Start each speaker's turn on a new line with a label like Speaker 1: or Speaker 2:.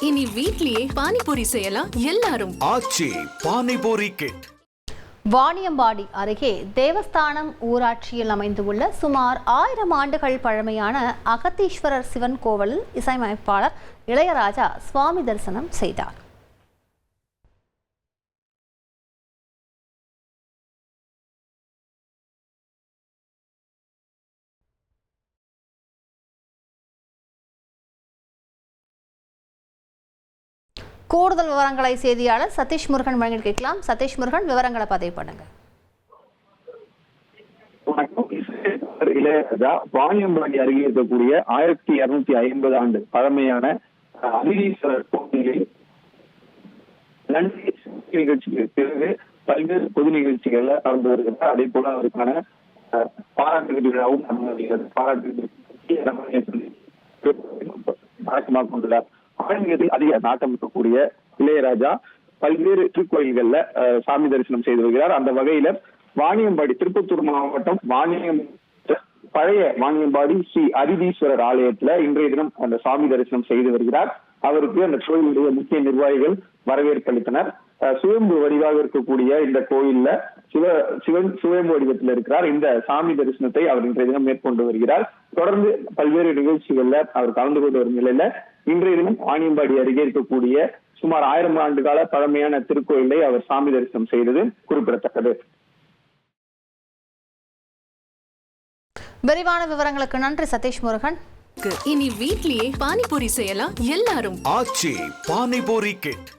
Speaker 1: இனி வீட்லயே பானிபூரி செய்யலாம் எல்லாரும்.
Speaker 2: ஆச்சி பானிபூரி கிட்
Speaker 3: வாணியம்பாடி அருகே தேவஸ்தானம் ஊராட்சியில் அமைந்துள்ள சுமார் ஆயிரம் ஆண்டுகள் பழமையான அகத்தீஸ்வரர் சிவன் கோவிலில் இசையமைப்பாளர் இளையராஜா சுவாமி தரிசனம் செய்தார். கூடுதல் விவரங்களை செய்தியாளர் சதீஷ் முருகன் வழங்கி கேட்கலாம். சதீஷ் முருகன் விவரங்களை பதிவு பண்ணுங்க.
Speaker 4: வணக்கம். வாணியம்பாடி அருகே இருக்கக்கூடிய ஆயிரத்தி இருநூத்தி ஐம்பது ஆண்டு பழமையான அஹ், கோவிலில் நன்றி நிகழ்ச்சிக்கு பிறகு பல்வேறு பொது நிகழ்ச்சிகள்ல கலந்து வருகிறார். அதே போல அவருக்கான பாராட்டு விழாவும் நடந்து வருகிறது பாராட்டு வழக்கமாக கொண்டுள்ளார். ஆன்மீகத்தில் அதிக நாட்டம் இருக்கக்கூடிய இளையராஜா பல்வேறு திருக்கோயில்கள்ல சாமி தரிசனம் செய்து வருகிறார். அந்த வகையில வாணியம்பாடி திருப்பத்தூர் மாவட்டம் வாணியம் பழைய வாணியம்பாடி ஸ்ரீ அரிதீஸ்வரர் ஆலயத்துல இன்றைய தினம் அந்த சாமி தரிசனம் செய்து வருகிறார். அவருக்கு அந்த கோயிலுடைய முக்கிய நிர்வாகிகள் வரவேற்பு அளித்தனர். சுயம்பு வடிவாக இருக்கக்கூடிய இந்த கோயில்ல சிவ சிவன் சுயம்பு வடிவத்தில் இருக்கிறார். இந்த சாமி தரிசனத்தை அவர் இன்றைய தினம் மேற்கொண்டு வருகிறார். தொடர்ந்து பல்வேறு நிகழ்ச்சிகள்ல அவர் கலந்து கொண்டு வரும் நிலையில இன்றைய தினம் வாணியம்பாடி அருகே இருக்கக்கூடிய சுமார் ஆயிரம் ஆண்டு கால பழமையான திருக்கோயிலை அவர் சாமி தரிசனம் செய்தது குறிப்பிடத்தக்கது.
Speaker 3: விரிவான விவரங்களுக்கு நன்றி சதீஷ் முருகன்.
Speaker 1: இனி வீட்லயே பானிபூரி செய்யலாம் எல்லாரும்.
Speaker 2: ஆச்சி பானிபூரி கிட்.